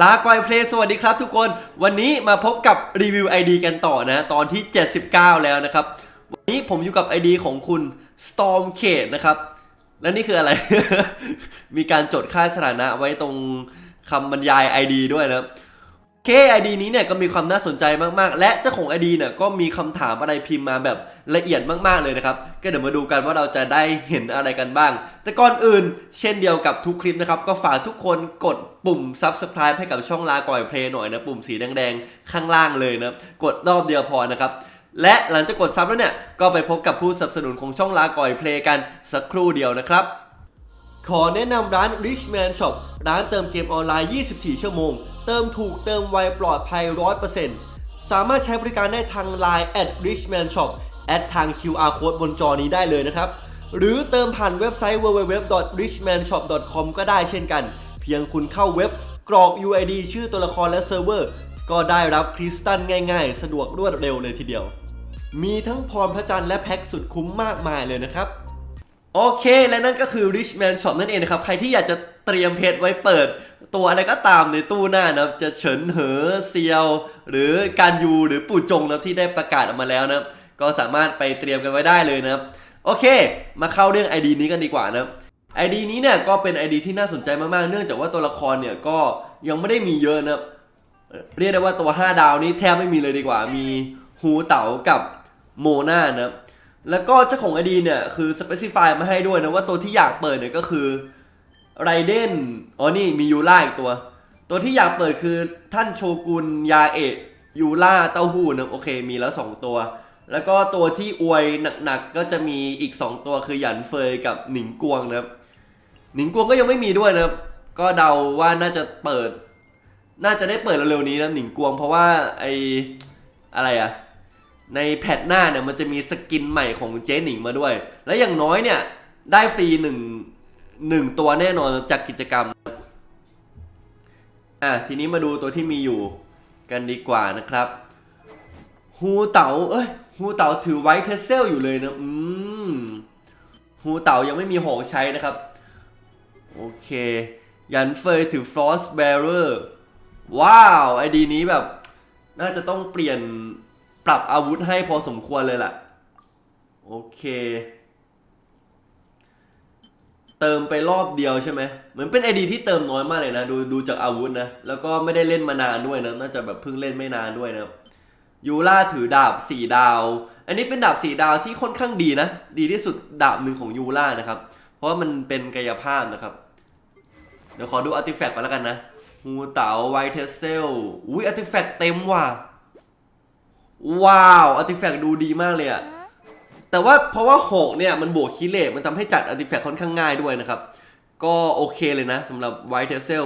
ลาไกยเพลสวัสดีครับทุกคน วันนี้มาพบกับรีวิว ID กันต่อนะ ตอนที่ 79 แล้วนะครับ วันนี้ผมอยู่กับ ID ของคุณ Storm k a t e นะครับ และนี่คืออะไร มีการจดค่าสถานะไว้ตรงคำบรรยาย ID ด้วยนะ เค ID นี้เนี่ยก็มีความน่าสนใจมากๆ และเจ้าของ ID เนี่ยก็มีคำถามอะไรพิมพ์มาแบบละเอียดมากๆเลยนะครับ ก็เดี๋ยวมาดูกันว่าเราจะได้เห็นอะไรกันบ้าง แต่ก่อนอื่น เช่นเดียวกับทุกคลิปนะครับ ก็ฝากทุกคนกดปุ่ม Subscribe ให้กับช่องลาก่อยเพลย์หน่อยนะ ปุ่มสีแดงๆ ข้างล่างเลยนะ กดรอบเดียวพอนะครับและหลังจากกดซับแล้วเนี่ยก็ไปพบกับผู้สนับสนุนของช่องลาก่อยเพลย์กันสักครู่เดียวนะครับ ขอแนะนำร้าน Richman Shop ร้านเติมเกมออนไลน์ 24 ชั่วโมง เติมถูกเติมไวปลอดภัย 100%สามารถใช้บริการได้ทาง Line at Richman Shop แอดทาง QR code บนจอนี้ได้เลยนะครับ หรือเติมผ่านเว็บไซต์ www.richmanshop.com ก็ได้เช่นกัน เพียงคุณเข้าเว็บกรอก UID ชื่อตัวละครและเซิร์ฟเวอร์ ก็ได้รับคริสตัลง่ายๆ สะดวกรวดเร็วเลยทีเดียว มีทั้งพรพระจันทร์และแพ็กสุดคุ้มมากมายเลยนะครับ โอเคและนั่นก็คือ Richman Shop นั่นเองนะครับ ใครที่อยากจะเตรียมเพจไว้เปิด ตัวอะไรก็ตามในตู้หน้านะจะเฉินเหอเซียว หรือการยูหรือปู่จงนะที่ได้ประกาศออกมาแล้วนะก็สามารถไปเตรียมกันไว้ได้เลยนะครับโอเค มาเข้าเรื่อง ID นี้กันดีกว่านะครับ ID นี้เนี่ยก็เป็น ID ที่น่าสนใจมากๆ เนื่องจากว่าตัวละครเนี่ยก็ยังไม่ได้มีเยอะนะเรียกได้ว่าตัว 5 ดาวนี้แทบไม่มีเลยดีกว่า มีฮูเต๋ากับโมนานะ แล้วก็เจ้าของไอดีเนี่ยคือสเปซิฟายมาให้ด้วยนะว่าตัวที่อยากเปิดเนี่ยก็คือไรเดนอ๋อนี่มียูล่าอีกตัว ตัวที่อยากเปิดคือท่านโชกุนยาเอะยูล่าเต้าหู้นะโอเคมีแล้ว 2 ตัว แล้วก็ตัวที่อวยหนักๆก็จะมีอีก 2 ตัวคือหยันเฟยกับหนิงกวงนะครับหนิงกวงก็ยังไม่มีด้วยนะครับก็เดาว่าน่าจะเปิด น่าจะได้เปิดเร็วๆนี้นะหนิงกวง เพราะว่าไออะไรอะ ในแพทหน้าเนี่ยมันจะมีสกินใหม่ของเจ๊หนิงมาด้วย และอย่างน้อยเนี่ย ได้ฟรีหนึ่งหนึ่งตัวแน่นอนจากกิจกรรม อะ ทีนี้มาดูตัวที่มีอยู่กันดีกว่านะครับฮูเต๋าเอ้ยฮูเต๋าถือไวท์เทสเซลอยู่เลยนะอืมฮูเต๋ายังไม่มีของใช้นะครับ โอเค ยันเฟยถือฟรอสแบรเ r อร์ว้าว ไอดีนี้แบบ น่าจะต้องเปลี่ยน ปรับอาวุธให้พอสมควรเลยล่ะ โอเค เติมไปรอบเดียวใช่ไหมเหมือนเป็นไอดีที่เติมน้อยมากเลยนะ ดูดูจากอาวุธนะ แล้วก็ไม่ได้เล่นมานานด้วยนะ น่าจะแบบเพิ่งเล่นไม่นานด้วยนะยูล่าถือดาบสี่ดาว อันนี้เป็นดาบสี่ดาวที่ค่อนข้างดีนะ ดีที่สุดดาบหนึ่งของยูล่านะครับ เพราะว่ามันเป็นกายภาพนะครับ เดี๋ยวขอดูอาร์ติแฟกต์ก่อนแล้วกันนะฮูเต๋าไวเทสเซล อุ้ยอาร์ติแฟกต์เต็มว่ะ ว้าวอาร์ติแฟกต์ดูดีมากเลยอะแต่ว่าเพราะว่าหกเนี่ยมันบวกคิเลตมันทำให้จัดอาร์ติแฟกต์ค่อนข้างง่ายด้วยนะครับ ก็โอเคเลยนะสำหรับไวท์เทเซล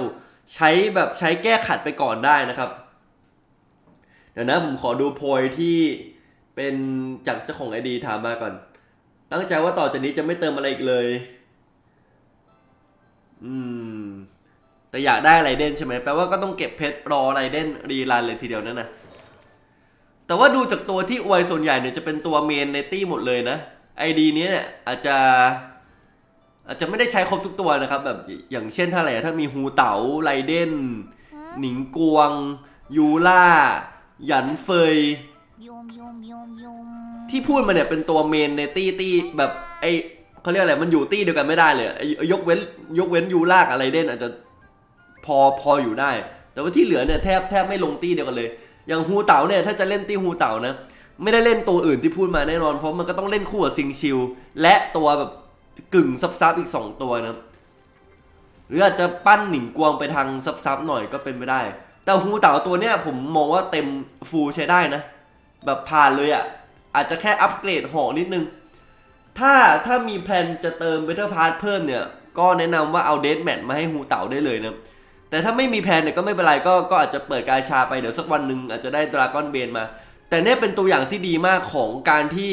ใช้แบบใช้แก้ขัดไปก่อนได้นะครับ เดี๋ยวนะผมขอดูโพยที่เป็นจากเจ้าของไอดีถามมาก่อน ตั้งใจว่าต่อจากนี้จะไม่เติมอะไรอีกเลย อืม แต่อยากได้ไรเดนใช่ไหมแปลว่าก็ต้องเก็บเพชรรอไรเดนรีรันเลยทีเดียวนั่นนะ แต่ว่าดูจากตัวที่อวยส่วนใหญ่เนี่ยจะเป็นตัวเมนในตี้หมดเลยนะไอดีนี้เนี่ยอาจจะอาจจะไม่ได้ใช้ครบทุกตัวนะครับ แบบอย่างเช่นถ้าอะไรอะถ้ามีฮูเต๋าไรเดนหนิงกวง ยูล่า หยันเฟยยมยมยมยมที่พูดมาเนี่ยเป็นตัวเมนในตี้ตี้แบบไอเขาเรียกอะไรมันอยู่ตี้เดียวกันไม่ได้เลยไอ้ยกเว้นยกเว้นยูล่ากับไรเดนอาจจะพอพออยู่ได้ แต่ว่าที่เหลือเนี่ยแทบแทบไม่ลงตี้เดียวกันเลย อย่างฮูเต๋าเนี่ยถ้าจะเล่นตี้ฮูเต๋านะไม่ได้เล่นตัวอื่นที่พูดมาแน่นอนเพราะมันก็ต้องเล่นคู่กับซิงชิวและตัวแบบกึ่งซับซับอีก 2 ตัวนะหรืออาจจะปั้นหนิงกวงไปทางซับซับหน่อยก็เป็นไปได้ แต่ฮูเต๋าตัวเนี้ยผมมองว่าเต็มฟูลใช้ได้นะ แบบผ่านเลยอะ่ะ อาจจะแค่อัปเกรดหอนิดนึง ถ้าถ้ามีแพลนจะเติมเบเ t อร์พาร์ทเพิ่มเนี่ย ก็แนะนำว่าเอาเดสแมทมาให้ฮูเต๋าได้เลยนะ แต่ถ้าไม่มีแพนเนี่ยก็ไม่เป็นไรก็ก็อาจจะเปิดกาชาไปเดี๋ยวสักวันหนึ่งอาจจะได้ดราก้อนเบนมา แต่เนี่ยเป็นตัวอย่างที่ดีมากของการที่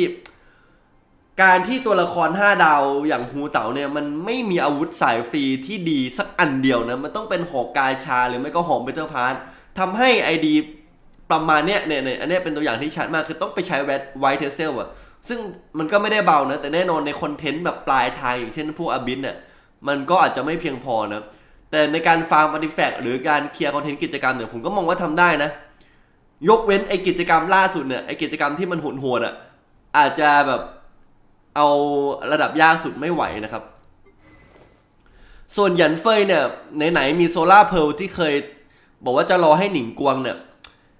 การที่ตัวละคร 5 ดาวอย่างฮูเต๋าเนี่ยมันไม่มีอาวุธสายฟรีที่ดีสักอันเดียวนะ มันต้องเป็นหอกกาชาหรือไม่ก็หอกเบเ t อร์พาร์ททำให้ไอดีประมาณเนี้ยเนี่ยเนี่ยอันเนี้ยเป็นตัวอย่างที่ชัดมากคือต้องไปใช้แวดไวท์เทสเซลอะซึ่งมันก็ไม่ได้เบานะ แต่แน่นอนในคอนเทนต์แบบปลายทางอย่างเช่นพวกอาบินเนี่ยมันก็อาจจะไม่เพียงพอนะ แต่ในการฟาร์มอาร์ติแฟกต์หรือการเคลียร์คอนเทนต์กิจกรรมเนี่ยผมก็มองว่าทำได้นะ ยกเว้นไอกิจกรรมล่าสุดเนี่ยไอกิจกรรมที่มันโหดๆอะอาจจะแบบเอาระดับยากสุดไม่ไหวนะครับ ส่วนหยันเฟยเนี่ยไหนๆมีโซลาเพลที่เคย บอกว่าจะรอให้หนิงกวงเนี่ย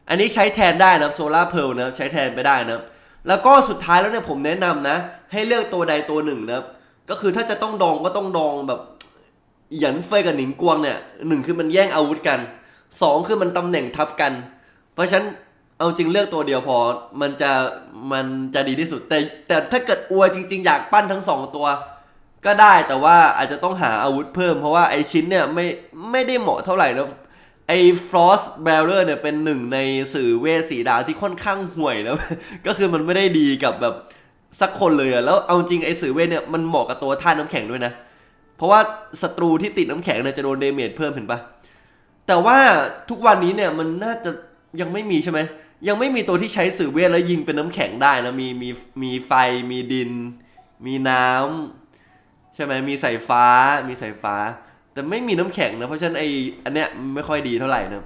อันนี้ใช้แทนได้นะโซลาเพลนะใช้แทนไปได้นะแล้วก็สุดท้ายแล้วเนี่ยผมแนะนำนะ ให้เลือกตัวใดตัวหนึ่งนะก็คือถ้าจะต้องดองก็ต้องดองแบบ หยันเฟยกับหนิงกวงเนี่ยหนึ่งคือมันแย่งอาวุธกันสองคือมันตำแหน่งทับกัน เพราะฉะนั้นเอาจริงเลือกตัวเดียวพอมันจะมันจะดีที่สุด แต่แต่ถ้าเกิดอวยจริง ๆ อยากปั้นทั้งสองตัว ก็ได้แต่ว่าอาจจะต้องหาอาวุธเพิ่มเพราะว่าไอชิ้นเนี่ยไม่ไม่ได้เหมาะเท่าไหร่นะไอ Frost Bearer เนี่ยเป็นหนึ่งในสื่อเวทสีดาวที่ค่อนข้างห่วยนะก็คือมันไม่ได้ดีกับแบบสักคนเลยอะแล้วเอาจริงไอสื่อเวทเนี่ยมันเหมาะกับตัวท่าน้ำแข็งด้วยนะเเพราะว่าศัตรูที่ติดน้ำแข็งเนี่ยจะโดนเดเมจเพิ่มเห็นปะแต่ว่าทุกวันนี้เนี่ยมันน่าจะยังไม่มีใช่ไหมยังไม่มีตัวที่ใช้สื่อเวทแล้วยิงเป็นน้ำแข็งได้นะมีมีมีไฟมีดิน มีน้ำ ใช่ไหมมีสายฟ้า มีสายฟ้า แต่ไม่มีน้ำแข็งนะเพราะฉะนั้นไออันเนี้ยไม่ค่อยดีเท่าไหร่นะ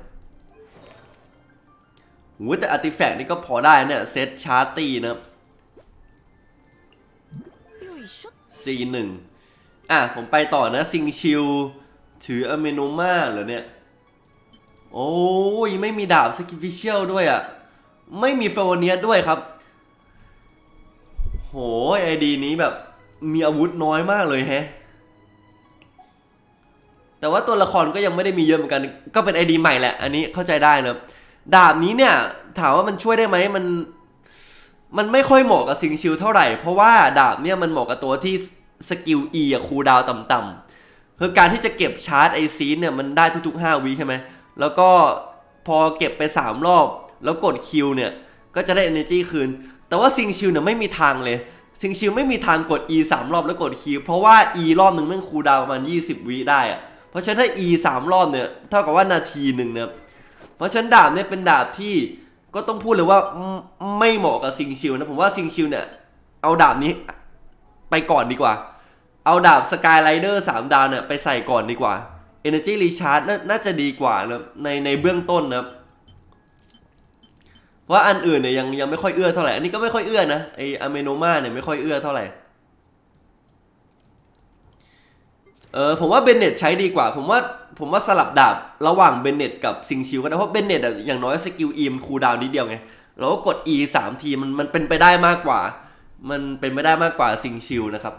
โอ้แต่อาติแฟกต์นี่ก็พอได้เนี่ยเซตชาร์ตีนะสี่หนึ่ง อะผมไปต่อนะซิงชิลถืออเมโนมาเหรอเนี่ย โอ้ยไม่มีดาบสกิฟิเชียลด้วยอะ ไม่มีเฟลเนียด้วยครับ โหไอดีนี้แบบมีอาวุธน้อยมากเลยแฮะ แต่ว่าตัวละครก็ยังไม่ได้มีเยอะเหมือนกัน ก็เป็นไอดีใหม่แหละ อันนี้เข้าใจได้นะดาบนี้เนี่ย ถามว่ามันช่วยได้ไหมมัน มันไม่ค่อยเหมาะกับซิงชิลเท่าไหร่ เพราะว่าดาบเนี่ยมันเหมาะกับตัวที่ สกิล E อะคูลดาวต่ำๆคือการที่จะเก็บชาร์จไอซีนเนี่ยมันได้ทุกๆ 5วิใช่ไหม แล้วก็พอเก็บไป 3 รอบ แล้วกดคิวเนี่ยก็จะได้ energy คืน แต่ว่าซิงชิลเนี่ยไม่มีทางเลย ซิงชิลไม่มีทางกด E 3 รอบแล้วกดคิวเพราะว่า E รอบหนึ่งม่งคูลดาวประมาณ 20 วิได้อะเพราะฉะนั้นถ้า E 3 รอบเนี่ยเท่ากับว่านาทีหนึ่งเนี่ยเพราะฉะนั้นดาบเนี่ยเป็นดาบที่ก็ต้องพูดเลยว่าไม่ไม่เหมาะกับซิงชิลนะผมว่าซิงชิลเนี่ยเอาดาบนี้ ไปก่อนดีกว่า เอาดาบสกายไรเดอร์สามดาวเนี่ยไปใส่ก่อนดีกว่า Energy Recharge นน่าจะดีกว่านะในในเบื้องต้นนะว่าอันอื่นเนี่ยยังยังไม่ค่อยเอื้อเท่าไหร่ อันนี้ก็ไม่ค่อยเอื้อนะไออเมโนมาเนี่ยไม่ค่อยเอื้อเท่าไหร่ เออผมว่าเบนเน็ตใช้ดีกว่า ผมว่าผมว่าสลับดาบระหว่างเบนเน็ตกับซิงชิลก็ได้ เพราะเบนเน็ตอะอย่างน้อยสกิล E มันคูดาวนิดเดียวไงเราก็กด E สามทีมันมันเป็นไปได้มากกว่า มันเป็นไปได้มากกว่าซิงชิลนะครับ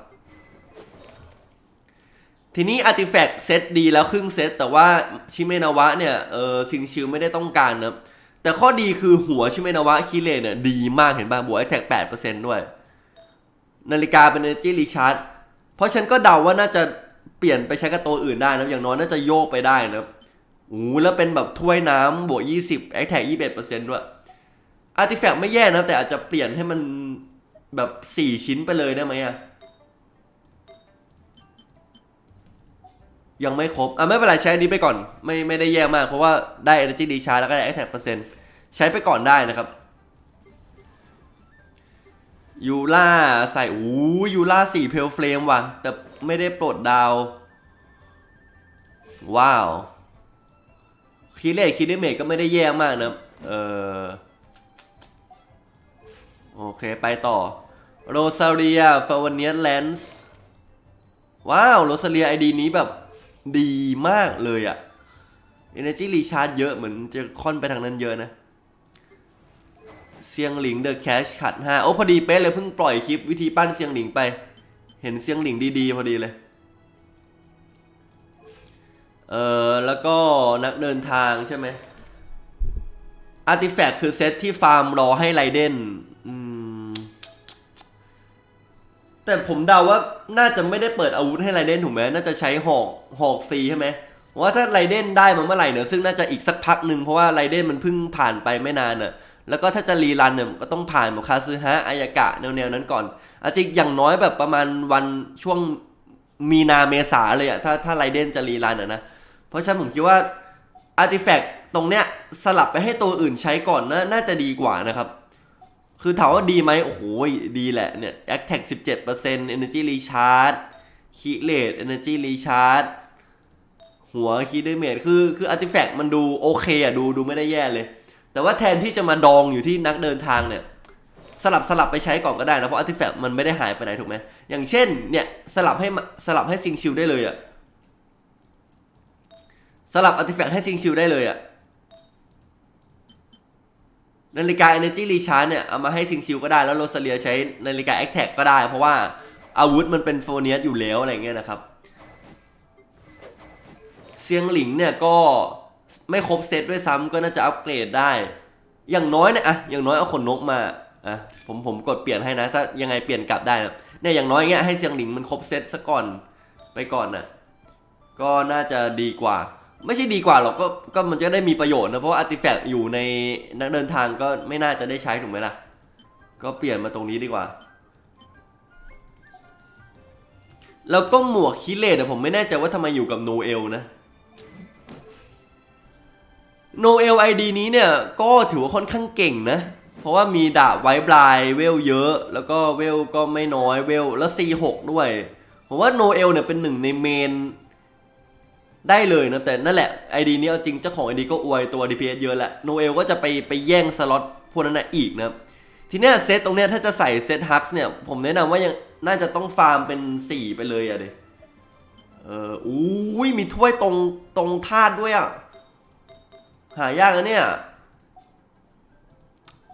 ทีนี้อาร์ติแฟกต์เซตดีแล้วครึ่งเซตแต่ว่าชิเมนาวะเนี่ยเออซิงชิลไม่ได้ต้องการนะแต่ข้อดีคือหัวชิเมนาวะคิเลเนี่ยดีมากเห็นป่ะบวกไอแท็กแปดเปอร์เซ็นต์ด้วย นาฬิกาเป็น Energy Recharge เพราะฉันก็เดาว่าน่าจะเปลี่ยนไปใช้กับตัวอื่นได้นะอย่างน้อยน่าจะโยกไปได้นะโอ้แล้วเป็นแบบถ้วยน้ำบวก20 a t t a c 21%ด้วย Artifact ไม่แย่นะ แต่อาจจะเปลี่ยนให้มัน แบบ4ชิ้นไปเลยได้ไหมอะยังไม่ครบ อะไม่เป็นไรใช้อันนี้ไปก่อน ไม่ไม่ได้แย่มากเพราะว่าได้ Energy Recharge แล้วก็ได้ a t t a c เปอร์เซ็นต์ใช้ไปก่อนได้นะครับ ยูล่าใส่อู้ยูล่าสี่เพลเฟลมว่ะ แต่ไม่ได้ปลดดาว ว้าวคีเลตคีเดเมกก็ไม่ได้แย่มากนะ เออ โอเคไปต่อโรซาเรียฟาวเนียแลนส์ว้าวโรซาเรียไอดีนี้แบบดีมากเลยอะ Energy Recharge เยอะเหมือนจะค่อนไปทางนั้นเยอะนะ เซียงหลิงเดอะแคชขัดห้าโอ้พอดีเป๊ะเลยเพิ่งปล่อยคลิปวิธีปั้นเซียงหลิงไป เห็นเซียงหลิงดีๆ พอดีเลย เออแล้วก็นักเดินทางใช่ไหมอาร์ติแฟกต์คือเซตที่ฟาร์มรอให้ไรเดน แต่ผมเดาว่าน่าจะไม่ได้เปิดอาวุธให้ไรเดนถูกไหมน่าจะใช้หอกหอกฟรีใช่ไหมว่าถ้าไรเดนได้มาเมื่อไหร่เนี่ยซึ่งน่าจะอีกสักพักหนึ่งเพราะว่าไรเดนมันเพิ่งผ่านไปไม่นานน่ะแล้วก็ถ้าจะรีรันเนี่ยก็ต้องผ่านหมดคาซึฮะอายากะแนวๆนั้นก่อน อาจจะอย่างน้อยแบบประมาณวันช่วงมีนาเมษาเลยอะถ้าถ้าไรเดนจะรีรันอะนะเพราะฉะนั้นผมคิดว่าอาร์ติแฟกต์ตรงเนี้ยสลับไปให้ตัวอื่นใช้ก่อนนะน่าจะดีกว่านะครับ คือถามว่าดีไหมโอ้โหดีแหละเนี่ย a t t a c 17% Energy Recharge คีเลตเอเนจีรีชาร์จหัวคีเดเมทคือคืออาร์ติแฟกต์มันดูโอเคอะดูดูไม่ได้แย่เลย แต่ว่าแทนที่จะมาดองอยู่ที่นักเดินทางเนี่ย สลับสลับไปใช้ก่อนก็ได้นะ เพราะอาร์ติแฟกต์มันไม่ได้หายไปไหนถูกไหมอย่างเช่นเนี่ย สลับให้สลับให้ซิงชิลได้เลยอะสลับอาร์ติแฟกต์ให้ซิงชิลได้เลยอะ นาฬิกา Energy Recharge เนี่ยเอามาให้ซิงชิลก็ได้แล้วโรซาเลียใช้นาฬิกา a c t a c ก็ได้ เพราะว่าอาวุธมันเป็นโฟเนียสอยู่แล้วอะไรเงี้ยนะครับเซียงหลิงเนี่ยก็ไม่ครบเซตด้วยซ้ำก็น่าจะอัปเกรดได้ อย่างน้อยเนี่ยอะอย่างน้อยเอาขนนกมาอะผมผมกดเปลี่ยนให้นะ ถ้ายังไงเปลี่ยนกลับได้นะเนี่ยอย่างน้อยเงี้ยให้เซียงหลิงมันครบเซตซะก่อนไปก่อนนะก็น่าจะดีกว่า ไม่ใช่ดีกว่าหรอกก็ก็มันจะได้มีประโยชน์นะเพราะว่าอาร์ติแฟกต์อยู่ในนักเดินทางก็ไม่น่าจะได้ใช้ถูกไหมล่ะ ก็เปลี่ยนมาตรงนี้ดีกว่า แล้วก็หมวกคิเลตผมไม่แน่ใจว่าทำไมอยู่กับโนเอลนะโนเอลไอดีนี้เนี่ยก็ถือว่าค่อนข้างเก่งนะ เพราะว่ามีดาบไว้บลายเวลเยอะ แล้วก็เวลก็ไม่น้อยเวลแล้ว C6 ด้วย ผมว่าโนเอลเนี่ยเป็นหนึ่งในเมน ได้เลยนะแต่นั่นแหละไอดีนี้เอาจริงเจ้าของไอดีก็อวยตัว DPS เยอะแหละโนเอลก็จะไปไปแย่งสล็อตพวกนั้นนะอีกนะทีเนี้ยเซตตรงเนี้ยถ้าจะใส่เซตฮักส์เนี่ย ผมแนะนำว่ายังน่าจะต้องฟาร์มเป็น 4 ไปเลยอะเดเอออุ้ยมีถ้วยตรงตรงธาตุด้วยอะหายากนะเนี่ย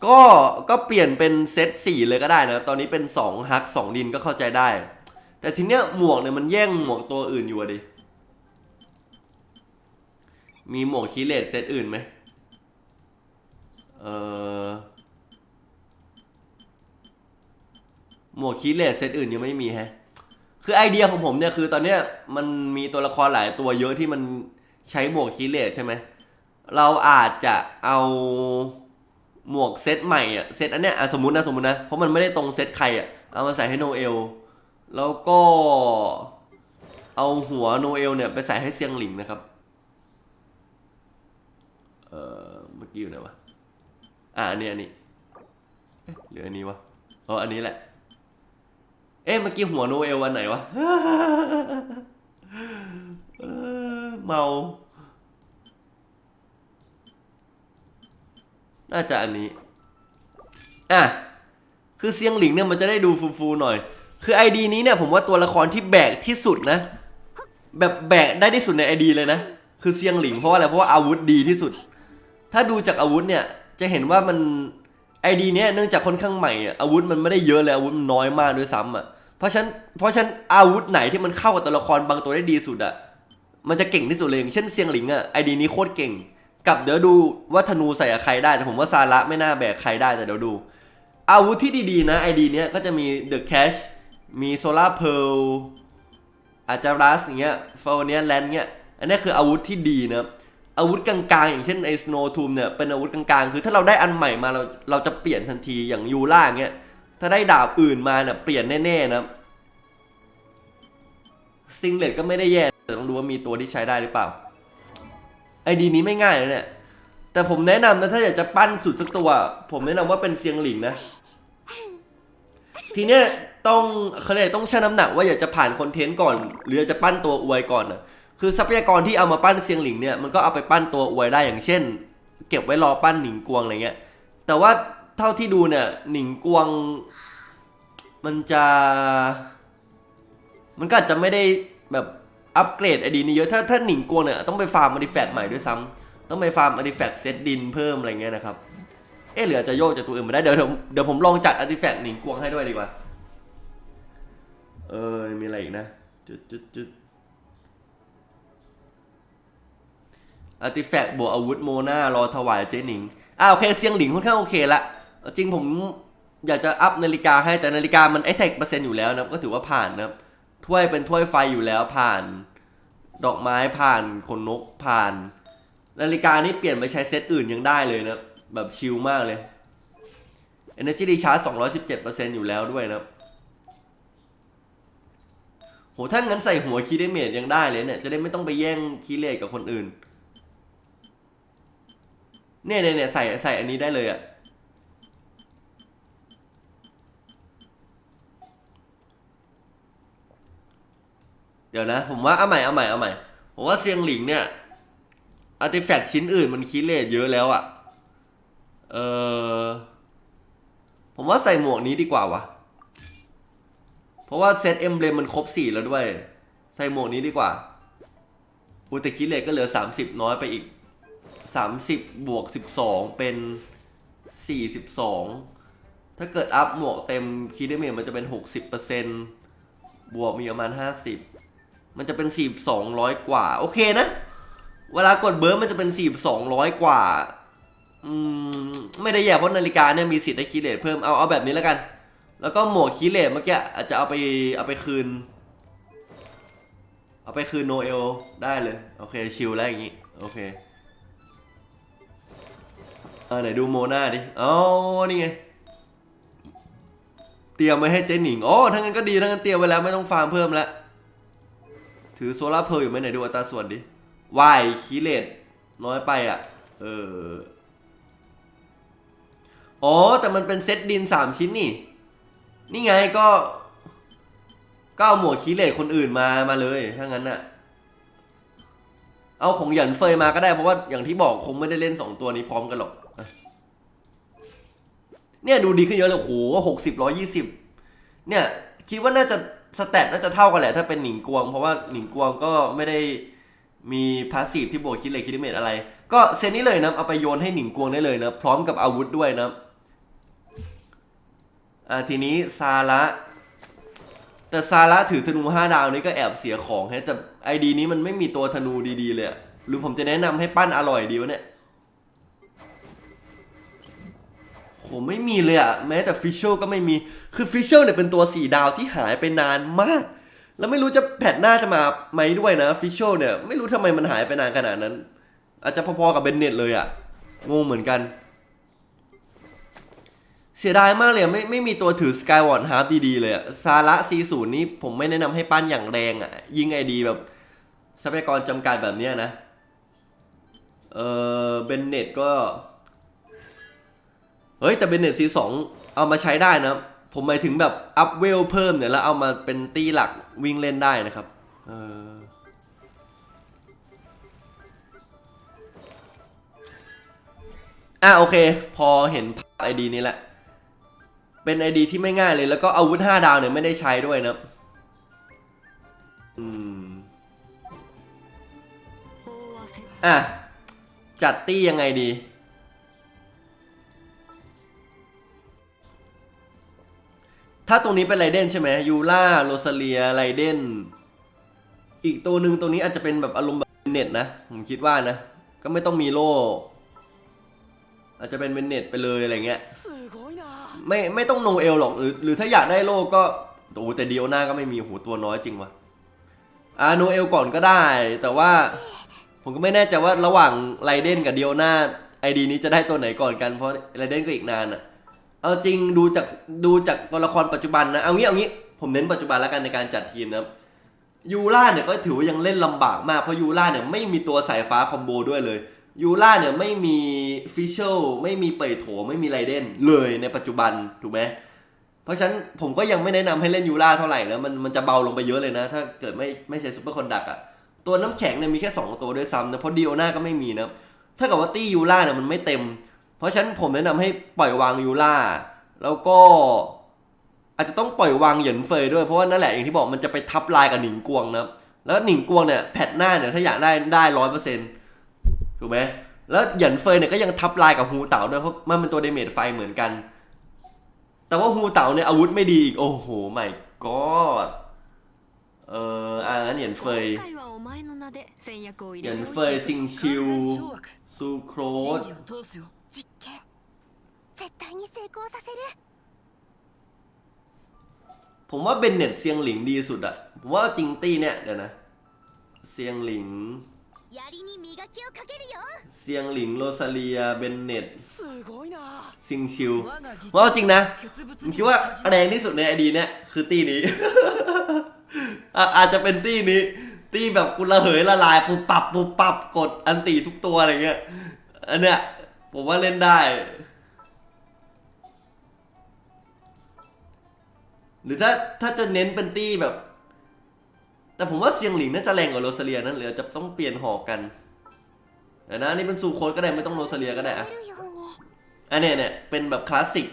ก็ก็เปลี่ยนเป็นเซต4เลยก็ได้นะ ตอนนี้เป็น2ฮัก2ดินก็เข้าใจได้ แต่ทีเนี้ยหมวกเนี่ยมันแย่งหมวกตัวอื่นอยู่อะดิ มีหมวกคีเลตเซตอื่นไหมเออหมวกคีเลตเซตอื่นยังไม่มีแฮะ คือไอเดียของผมเนี่ยคือตอนเนี้ยมันมีตัวละครหลายตัวเยอะที่มันใช้หมวกคีเลตใช่ไหม เราอาจจะเอาหมวกเซตใหม่อะเซตอันเนี้ยสมมตินะสมมตินะ เพราะมันไม่ได้ตรงเซตใครอะ เอามาใส่ให้โนเอล แล้วก็เอาหัวโนเอลเนี่ยไปใส่ให้เซียงหลิงนะครับ ออเมื่อกี้อยู่ไหนวะ อะอันนี้อันนี้หรืออันนี้วะอ๋ออันนี้แหละ เอ๊ะเมื่อกี้หัวโนเอลอันไหนวะเมา น่าจะอันนี้ อะ คือเซียงหลิงเนี่ยมันจะได้ดูฟูๆหน่อย คือไอดีนี้เนี่ยผมว่าตัวละครที่แบกที่สุดนะ แบบแบกได้ที่สุดในไอดีเลยนะ คือเซียงหลิงเพราะว่าอะไร เพราะว่าอาวุธดีที่สุด ถ้าดูจากอาวุธเนี่ยจะเห็นว่ามันไอดีเนี้ยเนื่องจากค่อนข้างใหม่อาวุธมันไม่ได้เยอะเลยอาวุธมันน้อยมากด้วยซ้ำอะเพราะฉะนั้นเพราะฉะนั้นอาวุธไหนที่มันเข้ากับตัวละครบางตัวได้ดีสุดอะมันจะเก่งที่สุดเลยอย่างเช่นเซียงหลิงอะไอดีนี้โคตรเก่งกับเดี๋ยวดูว่าธนูใส่ใครได้แต่ผมว่าซาระไม่น่าแบกใครได้แต่เดี๋ยวดู อาวุธที่ดีๆนะไอดีเนี้ยก็จะมี The Cash มี Solar Pearl อาจจะรัสอย่างเงี้ยฟาวเนียแลนเงี้ยอันนี้คืออาวุธที่ดีนะครับ อาวุธกลางๆ อย่างเช่นไอ้ Snow Tomb เนี่ยเป็นอาวุธกลางๆ คือถ้าเราได้อันใหม่มาเราเราจะเปลี่ยนทันทีอย่างยูล่าเงี้ยถ้าได้ดาบอื่นมาเนี่ยเปลี่ยนแน่ๆนะซิงเลตก็ไม่ได้แย่แต่ต้องดูว่ามีตัวที่ใช้ได้หรือเปล่าไอดีนี้ไม่ง่ายนะเนี่ยแต่ผมแนะนำนะถ้าอยากจะปั้นสุดสักตัว ผมแนะนำว่าเป็นเซียงหลิงนะ ทีเนี้ยต้องเขาเรียกต้องชั่งน้ำหนักว่าอยากจะผ่านคอนเทนต์ก่อน หรือจะปั้นตัวอวยก่อนนะ คือทรัพยากรที่เอามาปั้นเซียงหลิงเนี่ยมันก็เอาไปปั้นตัวอวยได้อย่างเช่น เก็บไว้รอปั้นหนิงกวงอะไรเงี้ย แต่ว่าเท่าที่ดูเนี่ยหนิงกวง มันจะ มันก็อาจจะไม่ได้แบบอัปเกรดไอดีนี้เยอะถ้าถ้าหนิงกวงเนี่ยต้องไปฟาร์มอาร์ติแฟกต์ใหม่ด้วยซ้ำต้องไปฟาร์มอาร์ติแฟกต์เซตดินเพิ่มอะไรเงี้ยนะครับเอ๊ะเหลือจะโยกจากตัวอื่นมาได้เดี๋ยวเดี๋ยวเดี๋ยวผมลองจัดอาร์ติแฟกต์หนิงกวงให้ด้วยดีกว่าเออมีอะไรอีกนะจุดจุดจุด อาร์ติแฟกต์บวกอาวุธโมนารอถวายเจหนิงอ่าโอเคเซียงหลิงค่อนข้างโอเคละ จริงผมอยากจะอัพนาฬิกาให้แต่นาฬิกามันไอแท็กเปอร์เซ็นต์อยู่แล้วนะก็ถือว่าผ่านนะถ้วยเป็นถ้วยไฟอยู่แล้วผ่าน ดอกไม้ผ่านขนนกผ่าน นาฬิกานี้เปลี่ยนไปใช้เซตอื่นยังได้เลยนะแบบชิลมากเลย Energy Recharge 217%อยู่แล้วด้วยนะโหถ้างั้นใส่หัวคีเดเมจยังได้เลยเนี่ย จะได้ไม่ต้องไปแย่งคีย์เลกับคนอื่น เนี่ยเนี่ยเนี่ยใส่ใส่อันนี้ได้เลยอะเดี๋ยวนะ ผมว่าเอาใหม่เอาใหม่เอาใหม่ผมว่าเซียงหลิงเนี่ยอาร์ติแฟกต์ชิ้นอื่นมันคิเลทเยอะแล้วอะเออผมว่าใส่หมวกนี้ดีกว่าวะเพราะว่าเซตเอ็มเบลมมันครบสี่แล้วด้วย ใส่หมวกนี้ดีกว่าอุตคิเลทก็เหลือสามสิบน้อยไปอีก สามสิบบวกสิบสองเป็นสี่สิบสองถ้าเกิดอัพหมวกเต็มคิดเดเมจมันจะเป็นหกสิบเปอร์เซ็นบวกมีประมาณห้าสิบมันจะเป็นสี่สองร้อยกว่า โอเคนะ เวลากดเบิร์มันจะเป็นสี่สองร้อยกว่า อืม ไม่ได้แย่เพราะนาฬิกาเนี่ยมีสิทธิ์ได้คีเลทเพิ่ม เอาเอาแบบนี้แล้วกัน แล้วก็หมวกคีเลทเมื่อกี้อาจจะเอาไปเอาไปคืน เอาไปคืนโนเอลได้เลย โอเค ชิลแล้วอย่างงี้ โอเค เออไหนดูโมนาดิอ๋อนี่ไง เตรียมไว้ให้เจนหนิงอ๋อทั้างนั้นก็ดีทั้างนั้นเตรียมไว้แล้วไม่ต้องฟาร์มเพิ่มแล้วถือโซลาร์เพลอยู่ไหมไหนดูอัตราส่วนดิวายคีเลตน้อยไปอะ เออ อ๋อ แต่มันเป็นเซตดินสามชิ้นนี่ นี่ไงก็ก็เอาหมวกคีเลตคนอื่นมามาเลยถ้างั้นน่ะ เอาของหยันเฟยมาก็ได้เพราะว่าอย่างที่บอกคงไม่ได้เล่นสองตัวนี้พร้อมกันหรอก เนี่ยดูดีขึ้นเยอะเลยโหหกสิบร้อยี่สิบเนี่ยคิดว่าน่าจะสแตทน่าจะเท่ากันแหละถ้าเป็นหนิงกวง เพราะว่าหนิงกวงก็ไม่ได้มีพาสซีฟที่บวกคิดเลยคิดเมตอะไร ก็เซนนี้เลยนะเอาไปโยนให้หนิงกวงได้เลยนะพร้อมกับอาวุธด้วยนะอ่าทีนี้ซาระแต่ซาระถือธนูห้าดาวนี้ก็แอบเสียของให้แต่ไอดีนี้มันไม่มีตัวธนูดีๆเลยหรือผมจะแนะนำให้ปั้นอร่อยดีวะเนี่ย โหไม่มีเลยอะแม้แต่ฟิชเชลก็ไม่มีคือฟิชเชลเนี่ยเป็นตัวสี่ดาวที่หายไปนานมาก แล้วไม่รู้จะแพทหน้าจะมาไหมด้วยนะฟิชเชลเนี่ยไม่รู้ทำไมมันหายไปนานขนาดนั้น อาจจะพอๆกับเบนเน็ตเลยอะงงเหมือนกัน เสียดายมากเลยไม่ไม่มีตัวถือสกายวอร์ดฮาร์ดดีๆเลยซาระซีศูนย์นี้ผมไม่แนะนำให้ปั้นอย่างแรงอะยิงไอดีแบบทรัพยากรจำกัดแบบเนี้ยนะเออเบนเน็ตก็ เฮ้ยแต่เบนเนตซีสองเอามาใช้ได้นะ ผมหมายถึงแบบอัพเวลเพิ่มเนี่ยแล้วเอามาเป็นตีหลักวิ่งเล่นได้นะครับเอออะโอเค พอเห็นไอดีนี้แหละ เป็นไอดีที่ไม่ง่ายเลยแล้วก็อาวุธ5ดาวเนี่ยไม่ได้ใช้ด้วยนะอืมอะจัดตี้ยังไงดี ถ้าตรงนี้เป็นไรเดนใช่ไหมยูล่าโรซาเลียไรเดนอีกตัวหนึ่งตัวนี้อาจจะเป็นแบบอารมณ์แบบเน็ตนะ ผมคิดว่านะ ก็ไม่ต้องมีโลอาจจะเป็นเบนเน็ตไปเลยอะไรเงี้ยไม่ไม่ต้องโนเอลหรอกหรือหรือถ้าอยากได้โลก็โอ้แต่เดียวหน้าก็ไม่มีโหตัวน้อยจริงวะอาโนเอลก่อนก็ได้ แต่ว่าผมก็ไม่แน่ใจว่าระหว่างไรเดนกับเดียวหน้าไอดีนี้จะได้ตัวไหนก่อนกันเพราะไรเดนก็อีกนานอะ่ะ เอาจริงดูจากดูจากตัวละครปัจจุบันนะ เอางี้เอางี้ผมเน้นปัจจุบันแล้วกันในการจัดทีมนะครับยูล่าเนี่ยก็ถือว่ายังเล่นลำบากมาก เพราะยูล่าเนี่ยไม่มีตัวสายฟ้าคอมโบด้วยเลยยูล่าเนี่ยไม่มีฟิชเชลไม่มีเปยโถไม่มีไรเดนเลยในปัจจุบันถูกไหมเพราะฉะนั้นผมก็ยังไม่แนะนำให้เล่นยูล่าเท่าไหร่นะมันมันจะเบาลงไปเยอะเลยนะ ถ้าเกิดไม่ไม่ใช่ซูเปอร์คอนดักอะตัวน้ำแข็งเนี่ยมีแค่ 2 ตัวด้วยซ้ำนะเพราะดีโอนาก็ไม่มีนะถ้ากับว่าตี้ยูล่าเนี่ยมันไม่เต็ม เพราะฉะนั้นผมแนะนำให้ปล่อยวางยูล่าแล้วก็อาจจะต้องปล่อยวางเหยินเฟยด้วยเพราะว่านั่นแหละอย่างที่บอกมันจะไปทับลายกับหนิงกวงนะแล้วหนิงกวงเนี่ยแพทหน้าเนี่ยถ้าอยากได้ได้ร้อยเปอร์เซ็นต์ถูกไหมแล้วเหยินเฟยเนี่ยก็ยังทับลายกับฮูเต๋าด้วยเพราะมันเป็นตัวเดเมจไฟเหมือนกัน แต่ว่าฮูเต๋าเนี่ยอาวุธไม่ดีอีกโอ้โหไม่ก็เอออ่างั้นเหยียนเฟยเหยียนเฟยซิงชิวซูโครส 実験絶対に成功させる ผมว่าเบนเน็ตเซียงหลิงดีสุดอะผมว่าจริงตี้เนี่ยเดี๋ยวนะ เซียงหลิง 槍に磨きをかけるよ เซียงหลิงโรซาเลียเบนเน็ต すごいな ซิงชิว 我が技 ว่าเอาจริงนะ 術物 ผมคิดว่าแรงที่สุดในไอดีเนี่ยคือตี้นี้ อ่ะอาจจะเป็นตี้นี้ ตี้แบบกุละเหยละลายปุบปับปุบปับกดอันตีทุกตัวอะไรเงี้ย อันเนี้ย ผมว่าเล่นได้ หรือถ้าถ้าจะเน้นเป็นตี้แบบ แต่ผมว่าเซียงหลิงน่าจะแรงกว่าโรซาเลียนะหรือจะต้องเปลี่ยนหอกกันนะนี่เป็นซูโคดก็ได้ไม่ต้องโรซาเลียก็ได้อะอันเนี้ยเนี่ยเป็นแบบคลาสสิก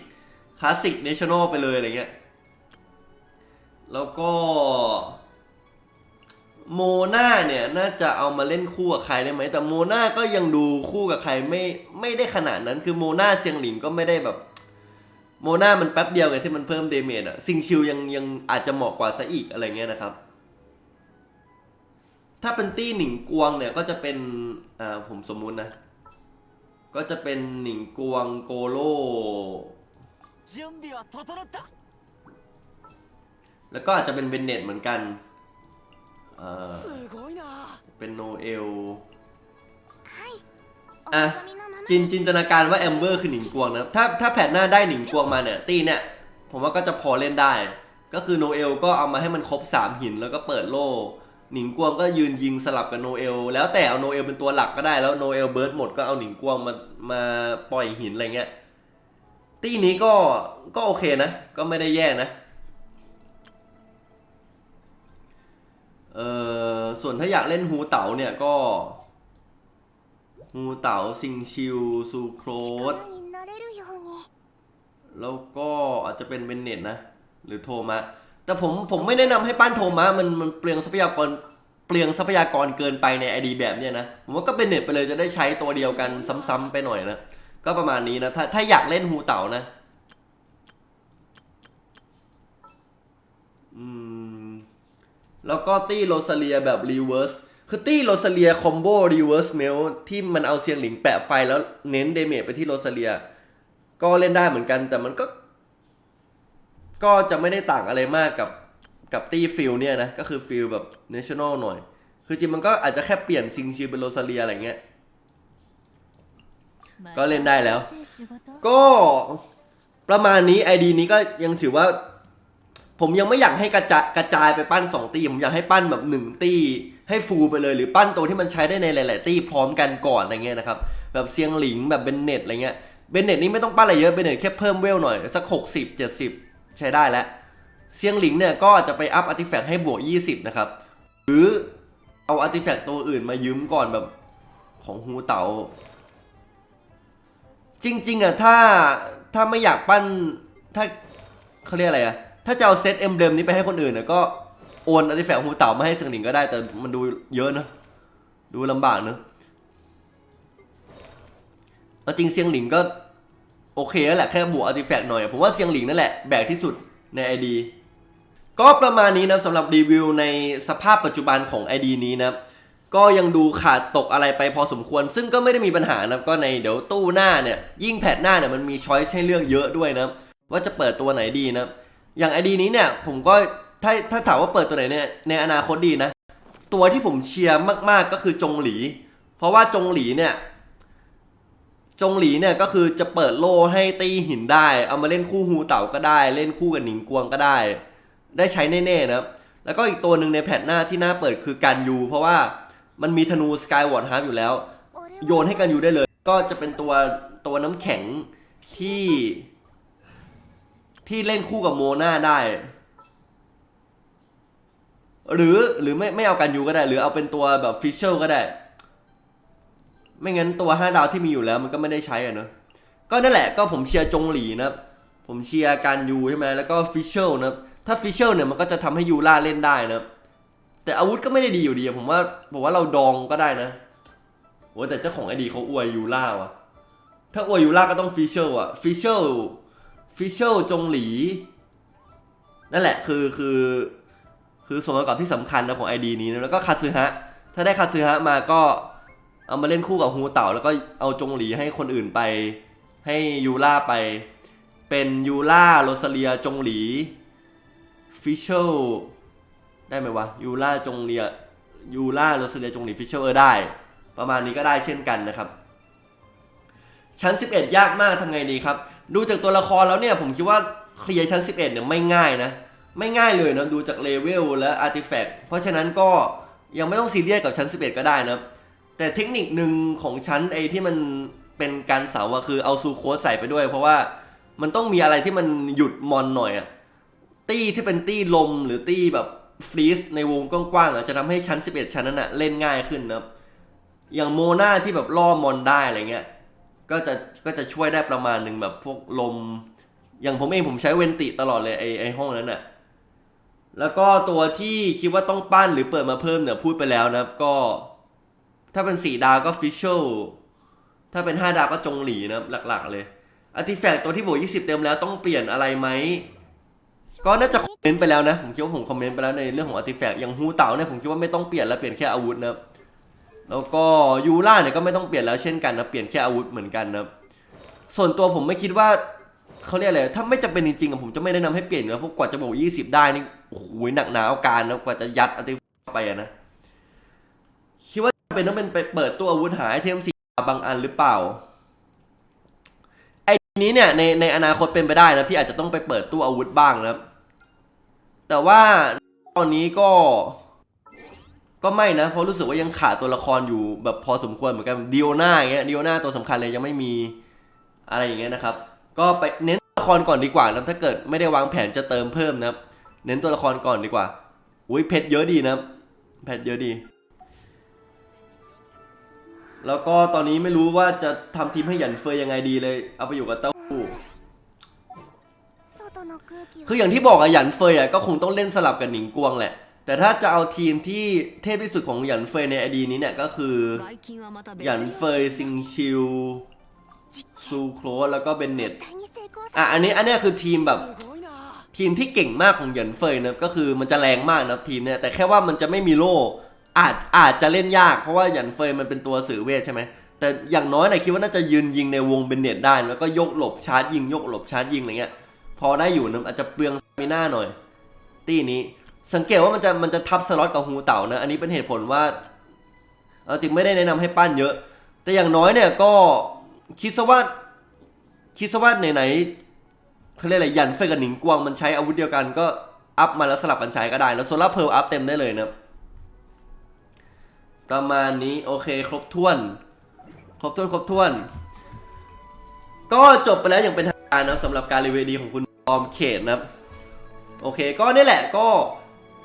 คลาสสิกเนชั่นแนลไปเลยอะไรเงี้ย แล้วก็ โมนาเนี่ยน่าจะเอามาเล่นคู่กับใครได้ไหมแต่โมนาก็ยังดูคู่กับใครไม่ไม่ได้ขนาดนั้นคือโมนาเซียงหลิงก็ไม่ได้แบบโมนามันแป๊บเดียวไงที่มันเพิ่มเดเมจอะซิงชิวยังยังอาจจะเหมาะกว่าซะอีกอะไรเงี้ยนะครับ ถ้าเป็นตี้หนิงกวงเนี่ยก็จะเป็นอ่าผมสมมุตินะ ก็จะเป็นหนิงกวงโกโลแล้วก็อาจจะเป็นเบนเนตเหมือนกัน เป็นโนเอลอะจินจินตนาการว่าแอมเบอร์คือหนิงกวงนะถ้าถ้าแผนหน้าได้หนิงกวงมาเนี่ยตีเนี่ย ผมว่าก็จะพอเล่นได้ ก็คือโนเอลก็เอามาให้มันครบ 3 หินแล้วก็เปิดโล่หนิงกวงก็ยืนยิงสลับกับโนเอล แล้วแต่เอาโนเอลเป็นตัวหลักก็ได้แล้วโนเอลเบิร์ดหมดก็เอาหนิงกวงมามาปล่อยหินอะไรเงี้ยตีนี้ก็ก็โอเคนะ ก็ไม่ได้แย่นะ เออส่วนถ้าอยากเล่นฮูเต๋าเนี่ยก็ฮูเต๋าซิงชิวซูโครสแล้วก็อาจจะเป็นเบนเน็ตนะ หรือโทมัสแต่ผมผมไม่แนะนำให้ปั้นโทมัสมันมันเปลืองทรัพยากรเปลืองทรัพยากรเกินไปในไอดีแบบเนี้ยนะผมว่าก็เป็นเน็ตไปเลยจะได้ใช้ตัวเดียวกันซ้ำ ๆ ไปหน่อยนะ ก็ประมาณนี้นะ ถ้าถ้าอยากเล่นฮูเต๋านะ อืม แล้วก็ตี้โรซาเลียแบบรีเวิร์สคือตี้โรซาเลียคอมโบรีเวิร์สเมลที่มันเอาเซียงหลิงแปะไฟแล้วเน้นเดเมจไปที่โรซาเลีย ก็เล่นได้เหมือนกัน แต่มันก็ ก็จะไม่ได้ต่างอะไรมากกับกับตี้ฟิลเนี่ยนะ ก็คือฟิลแบบเนชั่นแนลหน่อย คือจริงมันก็อาจจะแค่เปลี่ยนซิงชิเป็นโรซาเลียอะไรเงี้ยก็เล่นได้แล้ว ก็ประมาณนี้ไอดีนี้ก็ยังถือว่า ผมยังไม่อยากให้กระจายกระจายไปปั้นสองตีผมอยากให้ปั้นแบบหนึ่งตีให้ฟูลไปเลยหรือปั้นตัวที่มันใช้ได้ในหลาย ๆ ตีพร้อมกันก่อนอะไรเงี้ยนะครับแบบเซียงหลิงแบบเบนเน็ตอะไรเงี้ยเบนเน็ตนี่ไม่ต้องปั้นอะไรเยอะเบนเน็ตแค่เพิ่มเวลหน่อยสักหกสิบเจ็ดสิบใช้ได้แล้วเซียงหลิงเนี่ยก็จะไปอัพอาร์ติแฟกต์ให้บวกยี่สิบนะครับ หรือเอาอาร์ติแฟกต์ตัวอื่นมายืมก่อนแบบของฮูเต๋าจริง ๆอะถ้าถ้าไม่อยากปั้นถ้าเขาเรียกอะไรอะ ถ้าจะเอาเซตเอ็มเดิมนี้ไปให้คนอื่นเนี่ยก็โอนอาร์ติแฟกต์ฮูเต๋ามาให้เซิงหลิงก็ได้แต่มันดูเยอะเนอะดูลำบากเนอะเอาจริงเซียงหลิงก็โอเคแล้วแหละแค่บวกอาร์ติแฟกต์หน่อยผมว่าเซียงหลิงนั่นแหละแบกที่สุดใน ID ก็ประมาณนี้นะสำหรับรีวิวในสภาพปัจจุบันของ ID นี้นะก็ยังดูขาดตกอะไรไปพอสมควร ซึ่งก็ไม่ได้มีปัญหานะก็ในเดี๋ยวตู้หน้าเนี่ยยิ่งแพทหน้าเนี่ยมันมีช้อยส์ให้เลือกเยอะด้วยนะว่าจะเปิดตัวไหนดีนะ อย่างไอดีนี้เนี่ย ผมก็ถ้าถ้าถามว่าเปิดตัวไหนเนี่ยในอนาคตดีนะ ตัวที่ผมเชียร์มากๆก็คือจงหลี เพราะว่าจงหลีเนี่ย จงหลีเนี่ยก็คือจะเปิดโล่ให้ตีหินได้ เอามาเล่นคู่ฮูเต่าก็ได้ เล่นคู่กับหนิงกวงก็ได้ ได้ใช้แน่ๆนะครับแล้วก็อีกตัวหนึ่งในแผ่นหน้าที่น่าเปิดคือการยูเพราะว่ามันมีธนูสกายวอร์ดฮาร์อยู่แล้ว โยนให้กันยูได้เลย ก็จะเป็นตัวตัวน้ำแข็งที่ ที่เล่นคู่กับโมนาได้ หรือหรือไม่ไม่เอากันยูก็ได้ หรือเอาเป็นตัวแบบฟิชเชลก็ได้ ไม่งั้นตัว 5 ดาวที่มีอยู่แล้วมันก็ไม่ได้ใช้อะเนอะก็นั่นแหละก็ผมเชียร์จงหลีนะผมเชียร์การยูใช่ไหมแล้วก็ฟิชเชลนะถ้าฟิชเชลเนี่ยมันก็จะทำให้ยูล่าเล่นได้นะแต่อาวุธก็ไม่ได้ดีอยู่ดีผมว่าผมว่าเราดองก็ได้นะโอ้แต่เจ้าของไอดีเขาอวยยูล่าว่ะถ้าอวยยูล่าก็ต้องฟิชเชลอะฟิชเชล ฟิชเชลจงหลี นั่นแหละคือคือคือส่วนประกอบที่สำคัญนะของไอดีนี้นะแล้วก็คาซึฮะ ถ้าได้คาซึฮะมาก็เอามาเล่นคู่กับฮูเต่า แล้วก็เอาจงหลีให้คนอื่นไป ให้ยูล่าไป เป็นยูล่าโรซาเลียจงหลีฟิชเชลได้ไหมวะยูล่าจงเลียยูล่าโรสเลียจงหลีฟิชเชอร์เออได้ ประมาณนี้ก็ได้เช่นกันนะครับ ชั้น 11 ยากมากทำไงดีครับ ดูจากตัวละครแล้วเนี่ยผมคิดว่าเคลียร์ชั้น 11เนี่ยไม่ง่ายนะ ไม่ง่ายเลยนะดูจากเลเวลและอาร์ติแฟกต์เพราะฉะนั้นก็ยังไม่ต้องซีเรียสกับชั้น 11 ก็ได้นะแต่เทคนิคหนึ่งของชั้นไอที่มันเป็นการเสาอะคือเอาซูโคสใส่ไปด้วย เพราะว่ามันต้องมีอะไรที่มันหยุดมอนหน่อยอะตี้ที่เป็นตี้ลมหรือตี้แบบฟรีซในวงกว้างๆอะจะทำให้ชั้น 11 ชั้นนั้นอะเล่นง่ายขึ้นนะครับอย่างโมนาที่แบบล่อมอนได้อะไรเงี้ย ก็จะก็จะช่วยได้ประมาณหนึ่งแบบพวกลม อย่างผมเองผมใช้เวนติตลอดเลยไอไอห้องนั้นน่ะแล้วก็ตัวที่คิดว่าต้องปั้นหรือเปิดมาเพิ่มเนี่ยพูดไปแล้วนะครับก็ ถ้าเป็นสี่ดาวก็ฟิชเชลถ้าเป็นห้าดาวก็จงหลีนะครับหลักๆ เลยอาร์ติแฟกตัวที่บวก20เต็มแล้วต้องเปลี่ยนอะไรไหมก็น่าจะคอมเมนต์ไปแล้วนะ ผมคิดว่าผมคอมเมนต์ไปแล้วในเรื่องของอาร์ติแฟกอย่างฮูเต่าเนี่ยผมคิดว่าไม่ต้องเปลี่ยนแล้วเปลี่ยนแค่อาวุธนะครับ แล้วก็ยูล่าเนี่ยก็ไม่ต้องเปลี่ยนแล้วเช่นกันนะเปลี่ยนแค่อาวุธเหมือนกันนะส่วนตัวผมไม่คิดว่าเขาเรียกอะไรถ้าไม่จำเป็นจริงๆอะผมจะไม่แนะนำให้เปลี่ยนนะเพราะกว่าจะบอก20 ได้นี่โอ้โหหนักหนาเอาการนะกว่าจะยัดอาร์ติไปนะคิดว่าจำเป็นต้องเป็นไปเปิดตัวอาวุธหาไอเทมสีบางอันหรือเปล่าไอ้นี้เนี่ยในในอนาคตเป็นไปได้นะที่อาจจะต้องไปเปิดตู้อาวุธบ้างนะแต่ว่าตอนนี้ก็ ก็ไม่นะ เพราะรู้สึกว่ายังขาดตัวละครอยู่แบบพอสมควรเหมือนกันดิโอนาอย่างเงี้ยดิโอนาตัวสำคัญเลยยังไม่มีอะไรอย่างเงี้ยนะครับ ก็ไปเน้นตัวละครก่อนดีกว่านะถ้าเกิดไม่ได้วางแผนจะเติมเพิ่มนะครับ เน้นตัวละครก่อนดีกว่าอุ้ยเพชรเยอะดีนะเพชรเยอะดี แล้วก็ตอนนี้ไม่รู้ว่าจะทำทีมให้หยันเฟยยังไงดีเลย เอาไปอยู่กับเต้าหู้คืออย่างที่บอกอะหยันเฟยอะก็คงต้องเล่นสลับกับหนิงกวงแหละ แต่ถ้าจะเอาทีมที่เทพที่สุดของหยันเฟยในอดีตนี้เนี่ยก็คือหยันเฟยซิงชิวซูโครสแล้วก็เบนเน็ตอะอันนี้อันนี้คือทีมแบบทีมที่เก่งมากของหยันเฟยนะก็คือมันจะแรงมากนะทีมเนี่ยแต่แค่ว่ามันจะไม่มีโล่อาจอาจจะเล่นยากเพราะว่าหยันเฟยมันเป็นตัวสื่อเวทใช่ไหมแต่อย่างน้อยหนะคิดว่าน่าจะยืนยิงในวงเบนเน็ตได้แล้วก็ยกหลบชาร์จยิงยกหลบชาร์จยิงอะไรเงี้ยพอได้อยู่นะอาจจะเปลืองมิน่าหน่อย ตีนี้ สังเกตว่ามันจะมันจะทับสล็อตกับฮูเต่านะ อันนี้เป็นเหตุผลว่าเอาจริงไม่ได้แนะนำให้ปั้นเยอะ แต่อย่างน้อยเนี่ยก็คิดซะว่าคิดซะว่าไหนๆเขาเรียกอะไรยันเฟยกับหนิงกวางมันใช้อาวุธเดียวกันก็อัพมาแล้วสลับกันใช้ก็ได้ แล้วโซล่าเพลอัพเต็มได้เลยนะประมาณนี้โอเคครบถ้วน ครบถ้วนครบถ้วน ก็จบไปแล้วอย่างเป็นทางการนะสำหรับการรีวิวดีของคุณออมเขตนะครับ โอเคก็นี่แหละก็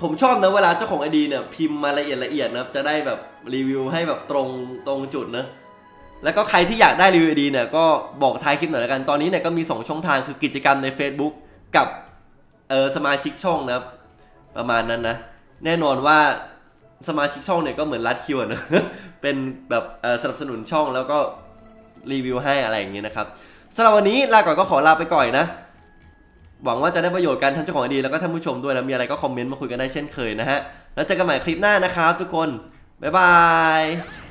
ผมชอบนะเวลาเจ้าของไอดีเนี่ยพิมพ์มาละเอียดละเอียดนะครับจะได้แบบรีวิวให้แบบตรงตรงจุดนะแล้วก็ใครที่อยากได้รีวิวดีเนี่ยก็บอกท้ายคลิปหน่อยละกันตอนนี้เนี่ยก็มี 2 ช่องทางคือกิจกรรมใน Facebook กับเออสมาชิกช่องนะครับ ประมาณนั้นนะ แน่นอนว่าสมาชิกช่องเนี่ยก็เหมือนรัดคิวนะเป็นแบบสนับสนุนช่องแล้วก็รีวิวให้อะไรอย่างเงี้ยนะครับสำหรับวันนี้ลาก่อนก็ขอลาไปก่อนนะ หวังว่าจะได้ประโยชน์กันทั้งเจ้าของไอดีแล้วก็ท่านผู้ชมด้วยนะมีอะไรก็คอมเมนต์มาคุยกันได้เช่นเคยนะฮะแล้วเจอกันใหม่คลิปหน้านะครับทุกคนบ๊ายบาย